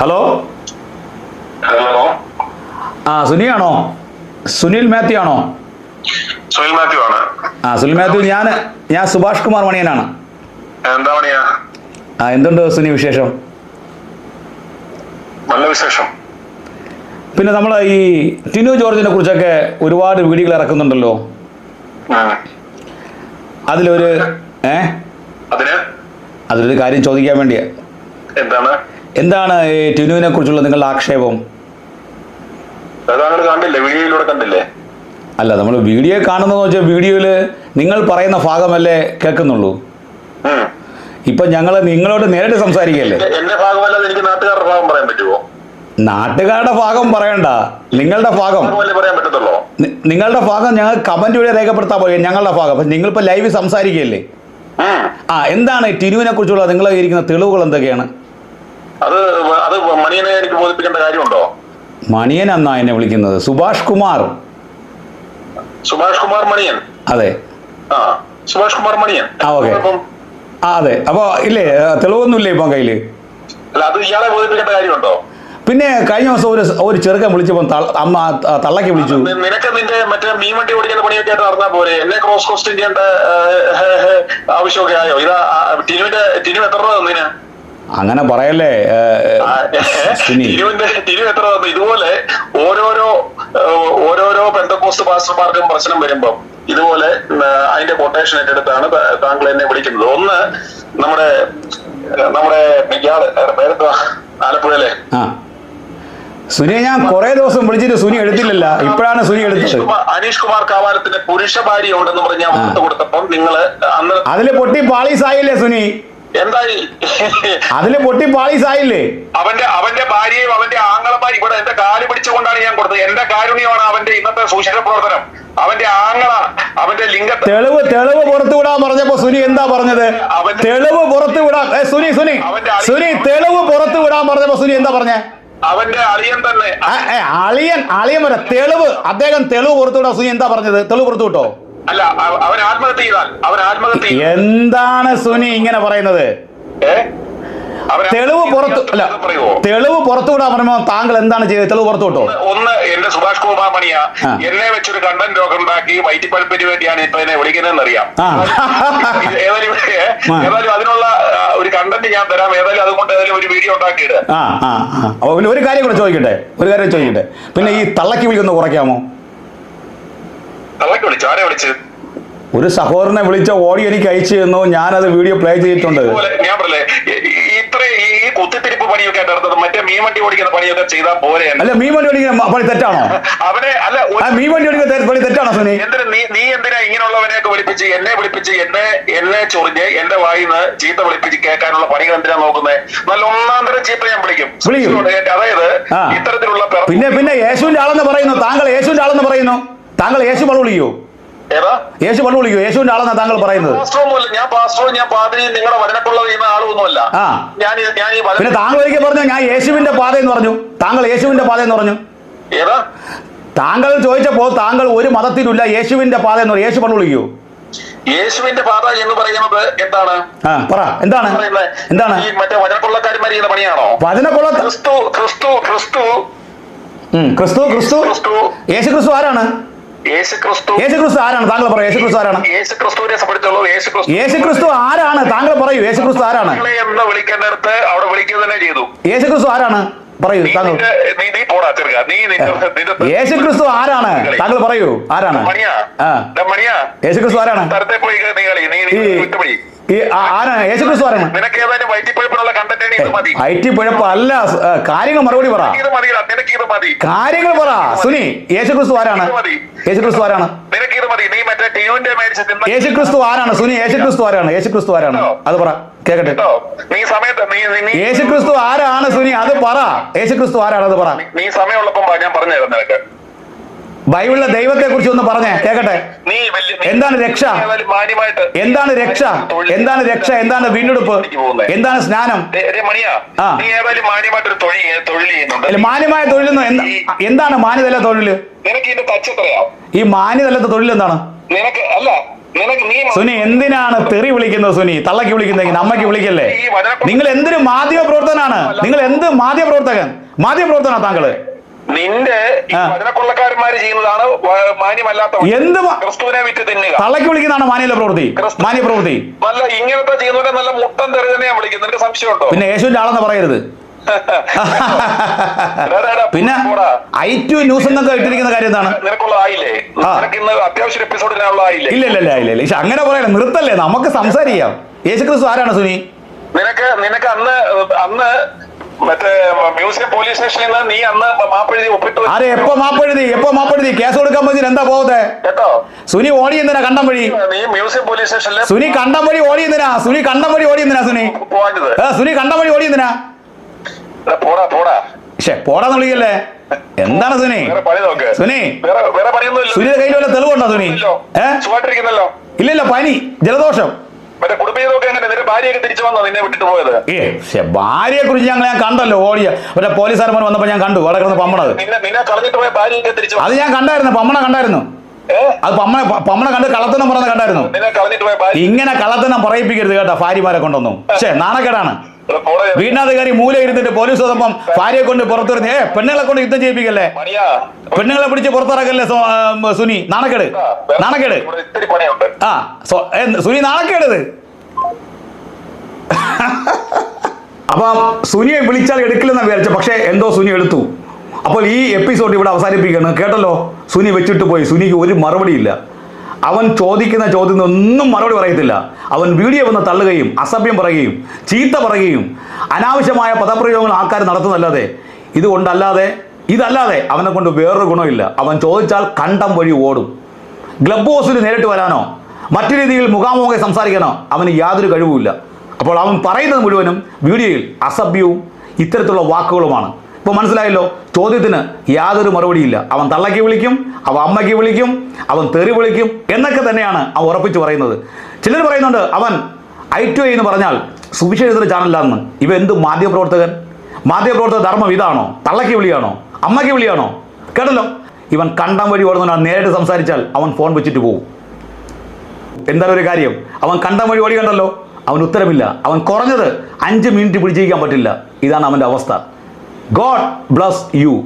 Hello hello ആ സുനിയാണോ? സുനിൽ മാത്യു ആണോ സുനിൽ മാത്യു ആണ്. ആ സുനിൽ മാത്യു ഞാൻ ഞാൻ സുഭാഷ് കുമാർ മണിയനാണ്. എന്താ പണിയാ? ആ എന്തുണ്ട് സുനി വിശേഷം? നല്ല വിശേഷം. പിന്നെ നമ്മൾ ഈ ടിനു ജോർജിനെ കുറിച്ചൊക്കെ ഒരുപാട് വീഡിയോകൾ ഇറക്കുന്നുണ്ടല്ലോ. അതിലൊരു ഏ? അതിലൊരു കാര്യം ചോദിക്കാൻ വേണ്ടിയാ. എന്താണ്? എന്താണ് ഈ ടിനുവിനെ കുറിച്ചുള്ള നിങ്ങളുടെ ആക്ഷേപം? അത് താങ്കൾ കണ്ടില്ലേ? വീഡിയോയിലൂടെ കണ്ടില്ലേ? അല്ല നമ്മൾ വീഡിയോ കാണുന്നതെന്ന് വെച്ചാൽ വീഡിയോയിൽ നിങ്ങൾ പറയുന്ന ഭാഗമല്ലേ കേൾക്കുന്നുള്ളൂ. ഇപ്പൊ ഞങ്ങൾ നിങ്ങളോട് നേരിട്ട് സംസാരിക്കല്ലേ? എന്റെ- എന്റെ ഭാഗമല്ലാതെ എനിക്ക് നാട്ടുകാരുടെ ഭാഗം പറയാൻ പറ്റുമോ നാട്ടുകാരുടെ ഭാഗം പറയണ്ട. നിങ്ങളുടെ ഭാഗം. നിങ്ങളുടെ ഭാഗം ഞങ്ങൾ കമന്റ് വഴി രേഖപ്പെടുത്താൻ പോയി. ഞങ്ങളുടെ ഭാഗം. നിങ്ങൾ ഇപ്പൊ ലൈവ് സംസാരിക്കല്ലേ. ആ എന്താണ് ടിനുവിനെ കുറിച്ചുള്ള നിങ്ങൾ ഇരിക്കുന്ന തെളിവുകൾ എന്തൊക്കെയാണ്? അത് അത് മണിയനെ എനിക്ക് ബോധിപ്പിക്കേണ്ട കാര്യമുണ്ടോ? മണിയൻ എന്നാ എന്നെ വിളിക്കുന്നത്? സുഭാഷ് കുമാർ. സുഭാഷ് കുമാർ മണിയൻ? അതെ. ആ സുഭാഷ് കുമാർ മണിയൻ. ആ, ഓക്കേ. ആ അതെ. അപ്പോൾ ഇല്ലേ തെളിവൊന്നുമില്ലേ ഇപ്പം കയ്യിൽ? അല്ല അത് ഇയാളെ ബോധിപ്പിക്കേണ്ട കാര്യമുണ്ടോ? പിന്നെ കഴിഞ്ഞ ദിവസം ഒരു ഒരു ചെറുക്കൻ വിളിച്ചപ്പോൾ അമ്മ തള്ളക്ക് വിളിച്ചു. നിനക്ക് നിന്റെ മറ്റേ മീൻ വണ്ടി ഓടിക്കുന്ന പണിയൊക്കെ ആയിട്ട് നടന്നാ പോരെ? എന്നെ ക്രോസ് ക്വസ്റ്റ്യൻ ചെയ്യേണ്ട ആവശ്യമൊക്കെ ആയോ? ഇതാ ടിനുവിന്റെ ടിനു എത്ര രൂപ തന്നിന്? അങ്ങനെ പറയല്ലേ? ഇതുപോലെ ഓരോരോ ഓരോരോ പെന്തക്കോസ്റ്റ് പാസ്റ്റർമാർക്കും പ്രശ്നം വരുമ്പം ഇതുപോലെ അതിന്റെ കൊട്ടേഷൻ ഏറ്റെടുത്താണ് താങ്കൾ എന്നെ വിളിക്കുന്നത്. ഒന്ന് നമ്മുടെ നമ്മുടെ ഇയാൾ ആലപ്പുഴയിലെ? സുനിയെ ഞാൻ കുറെ ദിവസം വിളിച്ചിട്ട് സുനി എടുത്തില്ലല്ല. ഇപ്പോഴാണ് സുനി എടുത്തത്. അനീഷ് കുമാർ കാവാലത്തിന്റെ പുരുഷ ഭാര്യ ഉണ്ടെന്ന് പറഞ്ഞ് കൊടുത്തപ്പം നിങ്ങൾ അതിൽ പൊട്ടി പാളീസ് ആയില്ലേ സുനി? എന്തായി? അതിൽ പൊട്ടി പാളീസായില്ലേ? അവന്റെ അവന്റെ ഭാര്യയും അവന്റെ ആങ്ങളമാരി ഇവിടെ എന്റെ കാൽ പിടിച്ചുകൊണ്ടാണ് ഞാൻ കൊടുത്തത്. എന്റെ കാരുണ്യമാണ് അവന്റെ ഇന്നത്തെ സൂക്ഷിത പ്രവർത്തനം. അവന്റെ ആങ്ങള അവന്റെ ലിംഗ തെളിവ് തെളിവ് പുറത്തു വിടാൻ പറഞ്ഞപ്പോ സുനി എന്താ പറഞ്ഞത്? തെളിവ് പുറത്തു വിടാൻ സുനി സുനി. സുനി തെളിവ് പുറത്തു വിടാൻ പറഞ്ഞപ്പോ സുനി എന്താ പറഞ്ഞേ? അവന്റെ അളിയൻ തന്നെ. അളിയൻ അളിയൻ വരെ തെളിവ്. അദ്ദേഹം തെളിവ് പുറത്തു വിടാൻ സുനി എന്താ പറഞ്ഞത്? തെളിവ് പുറത്തു വിട്ടോ? അല്ല അവ- അവൻ ആത്മഹത്യ ചെയ്താൽ അവൻ ആത്മഹത്യ എന്താണ് സുനി ഇങ്ങനെ പറയുന്നത്? തെളിവ് പുറത്തു അല്ല തെളിവ് പുറത്തു വിടാൻ പറയുമ്പോ താങ്കൾ എന്താണ് ചെയ്തത്? തെളിവ് പുറത്തു വിട്ടോ ഒന്ന് എന്റെ സുഭാഷ് കുമാർ മണിയ. എന്നെ വെച്ചൊരു കണ്ടന്റ് രോഗം ഉണ്ടാക്കി വയറ്റിപ്പഴുപ്പിന് വേണ്ടിയാണ് ഇപ്പൊ എന്നെ വിളിക്കുന്നതെന്ന് അറിയാം. ഏതായാലും ഏതായാലും അതിനുള്ള ഒരു കണ്ടന്റ് ഞാൻ തരാം. ഏതായാലും അതുകൊണ്ട് ഏതായാലും ഒരു വീഡിയോ ഉണ്ടാക്കിയിട്ട്. ഒരു കാര്യം കൂടെ ചോദിക്കട്ടെ? ഒരു കാര്യം ചോദിക്കട്ടെ? പിന്നെ ഈ തള്ളക്കി വിളിക്കുന്ന കുറയ്ക്കാമോ തള്ളക്ക് വിളിച്ചു ആരെ വിളിച്ച് ഒരു സഹോദരനെ വിളിച്ച ഓഡിയോ എനിക്ക് അയച്ചു തന്നു. അത് വീഡിയോ പ്ലേ ചെയ്തിട്ടുണ്ട്. ഞാൻ പറഞ്ഞേ ഇത്ര ഈ കുത്തിത്തിരിപ്പ് പണിയൊക്കെ നടത്തുന്നത് മറ്റേ മീൻ വണ്ടി ഓടിക്കുന്ന പണിയൊക്കെ ചെയ്താൽ പോരെ അല്ല മീൻ വണ്ടി ഓടിക്കുന്ന പണി തെറ്റാണോ? അവനെ അല്ല മീൻവണ്ടി മീൻ വണ്ടി ഓടിക്കുന്ന പണി തെറ്റാണോ സുനി? എന്തിനാ നീ നീ എന്തിനാ ഇങ്ങനെയുള്ളവനെയൊക്കെ വിളിപ്പിച്ച് എന്നെ വിളിപ്പിച്ച് എന്നെ എന്നെ ചൊറിഞ്ഞ് എന്റെ വായിന്ന് ചീത്ത വിളിപ്പിച്ച് കേൾക്കാനുള്ള പണികൾ എന്തിനാ നോക്കുന്നത് നല്ല ഒന്നാം തരം ചീത്ത ഞാൻ വിളിക്കും. അതായത്. ഇത്തരത്തിലുള്ള പിന്നെ പിന്നെ യേശുവിന്റെ ആളെന്ന് പറയുന്നു. താങ്കൾ യേശുവിന്റെ ആളെന്ന് പറയുന്നു. താങ്കൾ യേശു പള്ളു വിളിക്കോ. യേശു പള്ളു വിളിക്കോ. യേശുവിന്റെ ആളെന്നാ താങ്കൾ പറയുന്നത്. ഞാൻ പാസ്റ്ററോ ഞാൻ പാതിരിയും നിങ്ങളുടെ ആളൊന്നുമല്ല. പിന്നെ താങ്കൾ ഒരിക്കൽ പറഞ്ഞു ഞാൻ യേശുവിന്റെ പാത എന്ന് പറഞ്ഞു. താങ്കൾ യേശുവിന്റെ പാത എന്ന് പറഞ്ഞു താങ്കൾ ചോദിച്ചപ്പോൾ താങ്കൾ ഒരു മതത്തിലുമില്ല യേശുവിന്റെ പാത എന്ന് പറഞ്ഞു. യേശു പള്ളു വിളിക്കോ. യേശുവിന്റെ പാത എന്ന് പറയുന്നത് എന്താണ്? പറ. എന്താണ്? എന്താണ് ഈ മറ്റേ വചനക്കൊള്ളക്കാരന്മാർ ചെയ്യുന്ന പണിയാണോ? വചനക്കൊള്ള ക്രിസ്തു ക്രിസ്തു ക്രിസ്തു. ക്രിസ്തു ക്രിസ്തു. ക്രിസ്തു. യേശു ക്രിസ്തു ആരാണ്? യേശു ക്രിസ്തു ആരാണ്? താങ്കൾ പറയൂ യേശുക്രിസ്തു ആരാണ്? യേശുക്രിസ്തു യേശു ക്രിസ്തു യേശു ക്രിസ്തു ആരാണ്? താങ്കൾ പറയൂ യേശുക്രിസ്തു ആരാണ്? എന്ന് വിളിക്കേണ്ടടുത്ത് അവിടെ വിളിക്കുക തന്നെ ചെയ്തു. യേശുക്രിസ്തു ആരാണ്? പറയൂ താങ്കൾ നിന്റെ ആരാണ്? താങ്കൾ പറയൂ ആരാണ്? മണിയാ. ആ. ദാ മണിയാ. യേശു ക്രിസ്തു ആരാണ് ഈ വിട്ടുപിടി ആ- ആരാണ്? യേശു ക്രിസ്തു ആരാണ് ഐ ടി പിഴപ്പ് അല്ല കാര്യങ്ങൾ മറുപടി പറ. കാര്യങ്ങൾ പറ. സുനി യേശു ക്രിസ്തു ആരാണ്? യേശു ക്രിസ്തു ആരാണ് യേശു ക്രിസ്തു ആരാണ്? സുനി യേശു ക്രിസ്തു ആരാണ്? യേശു ക്രിസ്തു ആരാണ് അത് പറ. കേക്കട്ടെ. നീ യേശു ക്രിസ്തു ആരാണ് സുനി? അത് പറ. യേശു ക്രിസ്തു ആരാണ്? അത് പറ. നീ സമയമുള്ളപ്പോ ഞാൻ പറഞ്ഞു തരാം നിനക്ക്. ബൈബിളിലെ ദൈവത്തെ കുറിച്ച് ഒന്ന് പറഞ്ഞേ കേക്കട്ടെ? എന്താണ് രക്ഷ? എന്താണ് രക്ഷ? എന്താണ് രക്ഷ? എന്താണ് വീണ്ടെടുപ്പ്? എന്താണ് സ്നാനം? തൊഴിൽ തൊഴിൽ മാന്യമായ തൊഴിലെന്ന് എന്താ എന്താണ് മാന്യതല്ല തൊഴിൽ? ഈ മാന്യതല്ലാത്ത തൊഴിൽ എന്താണ്? അല്ല സുനി എന്തിനാണ് തെറി വിളിക്കുന്നത് സുനി? തള്ളക്ക് വിളിക്കുന്നെങ്കിൽ അമ്മയ്ക്ക് വിളിക്കല്ലേ? നിങ്ങൾ എന്തിനു മാധ്യമ പ്രവർത്തനാണ് നിങ്ങൾ എന്ത് മാധ്യമ പ്രവർത്തകൻ മാധ്യമ പ്രവർത്തനാ താങ്കൾ. നിന്റെ. വചനക്കൊള്ളക്കാരന്മാര് ചെയ്യുന്നതാണ് മാന്യമല്ലാത്ത. എന്ത് ക്രിസ്തുവിനെ വിറ്റ് തിന്നുക. തള്ളക്ക് വിളിക്കുന്നതാണ് മാന്യ പ്രവൃത്തി. മാന്യ പ്രവൃത്തി നല്ല ഇങ്ങനത്തെ ചെയ്യുന്നവരെ നല്ല മുട്ടൻ തെറി തന്നെയാ വിളിക്കുന്നത് നിനക്ക് സംശയമുണ്ടോ? പിന്നെ യേശുവിന്റെ ആളെന്ന് പറയരുത്. പിന്നെ ഐ ടു ന്യൂസ് എന്നൊക്കെ ഇട്ടിരിക്കുന്ന കാര്യം എന്താണ്? ഇല്ല ഇല്ല ഇല്ല ഇല്ല ഇല്ല. അങ്ങനെ പറയല്ലേ. നിർത്തല്ലേ. നമുക്ക് സംസാരിക്കാം. യേശു ക്രിസ്തു ആരാണ് സുനി? നിനക്ക് നിനക്ക് അന്ന് അന്ന് മറ്റേ മ്യൂസിയം പോലീസ് സ്റ്റേഷനിൽ നിന്ന് നീ അന്ന് മാപ്പെഴുതി ഒപ്പിട്ട്. ആരെ എപ്പോ മാപ്പെഴുതി എപ്പോ മാപ്പെഴുതി കേസ് കൊടുക്കാൻ പറ്റി എന്താ പോവത്തെ കേട്ടോ? സുനി ഓടി എന്തിനാ കണ്ടം വഴി? നീ മ്യൂസിയം പോലീസ് സ്റ്റേഷനിൽ സുനി കണ്ടം വഴി ഓടി എന്തിനാ? സുനി കണ്ടം വഴി ഓടി എന്തിനാ സുനി? ഏ, സുനി കണ്ടം വഴി ഓടി എന്തിനാ? പോടാ പോടാ. പക്ഷേ പോടാന്ന് വിളിക്കല്ലേ? എന്താണ് സുനി? സുനി? സുനിയുടെ കയ്യിൽ വല്ല തെളിവുണ്ടോ സുനി? ഏഹ് ഇല്ലല്ലോ ഇല്ല ഇല്ല പനി ജലദോഷം. മറ്റേ നിന്റെ ഭാര്യയൊക്കെ തിരിച്ചു വന്നോ? നിന്നെ വിട്ടിട്ട് പോയത്. ഏ ഭാര്യയെ കുറിച്ച് ഞങ്ങൾ ഞാൻ കണ്ടല്ലോ ഓടിയ മറ്റേ പോലീസുകാരന്മാർ വന്നപ്പോ ഞാൻ കണ്ടു അവിടെ കിടന്ന് പമ്മണത്. നിന്നെ നിന്നെ കളഞ്ഞിട്ട് പോയ ഭാര്യയൊക്കെ തിരിച്ചു വന്നു? അത് ഞാൻ കണ്ടായിരുന്നു പമ്മണ കണ്ടായിരുന്നു. അത് പമ്മണ പമ്മണ കണ്ട് കള്ളത്തനം പറഞ്ഞ കണ്ടായിരുന്നു. ഇങ്ങനെ കള്ളത്തനം പറയിപ്പിക്കരുത് കേട്ടോ ഭാര്യമാരെ കൊണ്ടൊന്നും. പക്ഷേ നാണക്കേടാണ്. വീടിനകത്ത് കയറി മൂല ഇരുന്നിട്ട് പോലീസ് വന്നപ്പം ഭാര്യയെ കൊണ്ട് പുറത്തിറങ്ങി. ഏ പെണ്ണുങ്ങളെ കൊണ്ട് യുദ്ധം ചെയ്യിപ്പിക്കല്ലേ? പെണ്ണുങ്ങളെ പിടിച്ച് പുറത്തിറക്കല്ലേ സുനി? നാണക്കേട്. നാണക്കേട്. ആ സുനി നാണക്കേട് ഇത് അപ്പം സുനിയെ വിളിച്ചാൽ എടുക്കില്ലെന്ന് വിചാരിച്ച പക്ഷേ എന്തോ സുനി എടുത്തു. അപ്പോൾ ഈ എപ്പിസോഡ് ഇവിടെ അവസാനിപ്പിക്കുകയാണ്. കേട്ടല്ലോ? സുനി വെച്ചിട്ട് പോയി. സുനിക്ക് ഒരു മറുപടിയില്ല അവൻ ചോദിക്കുന്ന ചോദ്യത്തിന് ഒന്നും മറുപടി പറയത്തില്ല. അവൻ വീഡിയോ വന്ന് തള്ളുകയും അസഭ്യം പറയുകയും ചീത്ത പറയുകയും അനാവശ്യമായ പദപ്രയോഗങ്ങൾ ആൾക്കാർ നടത്തുന്നല്ലാതെ ഇതുകൊണ്ടല്ലാതെ ഇതല്ലാതെ അവനെ കൊണ്ട് വേറൊരു ഗുണമില്ല. അവൻ ചോദിച്ചാൽ കണ്ടം വഴി ഓടും. ഗ്ലബ് ഹൗസിൽ നേരിട്ട് വരാനോ മറ്റു രീതിയിൽ മുഖാമുഖം സംസാരിക്കാനോ അവന് യാതൊരു കഴിവുമില്ല. അപ്പോൾ അവൻ പറയുന്നത് മുഴുവനും വീഡിയോയിൽ അസഭ്യവും ഇത്തരത്തിലുള്ള വാക്കുകളുമാണ്. ഇപ്പോൾ മനസ്സിലായല്ലോ ചോദ്യത്തിന് യാതൊരു മറുപടിയില്ല. അവൻ തള്ളയ്ക്ക് വിളിക്കും അവൻ അമ്മയ്ക്ക് വിളിക്കും അവൻ തെറി വിളിക്കും എന്നൊക്കെ തന്നെയാണ് അവൻ ഉറപ്പിച്ച് പറയുന്നത്. ചിലർ പറയുന്നുണ്ട് അവൻ ഐ ടു എന്ന് പറഞ്ഞാൽ സുവിശേഷത്തിന് ചാനലിലാണെന്ന്. ഇവ എന്ത് മാധ്യമപ്രവർത്തകൻ? മാധ്യമപ്രവർത്തക ധർമ്മം ഇതാണോ? തള്ളയ്ക്ക് വിളിയാണോ? അമ്മയ്ക്ക് വിളിയാണോ? കേട്ടല്ലോ? ഇവൻ കണ്ടം വഴി ഓടുന്നവനാണ്. നേരിട്ട് സംസാരിച്ചാൽ അവൻ ഫോൺ വെച്ചിട്ട് പോകും എന്താണ് ഒരു കാര്യം? അവൻ കണ്ടം വഴി ഓടി കണ്ടല്ലോ? അവൻ ഉത്തരമില്ല. അവൻ കുറഞ്ഞത് അഞ്ച് മിനിറ്റ് പിടിച്ചിരിക്കാൻ പറ്റില്ല. ഇതാണ് അവന്റെ അവസ്ഥ. God bless you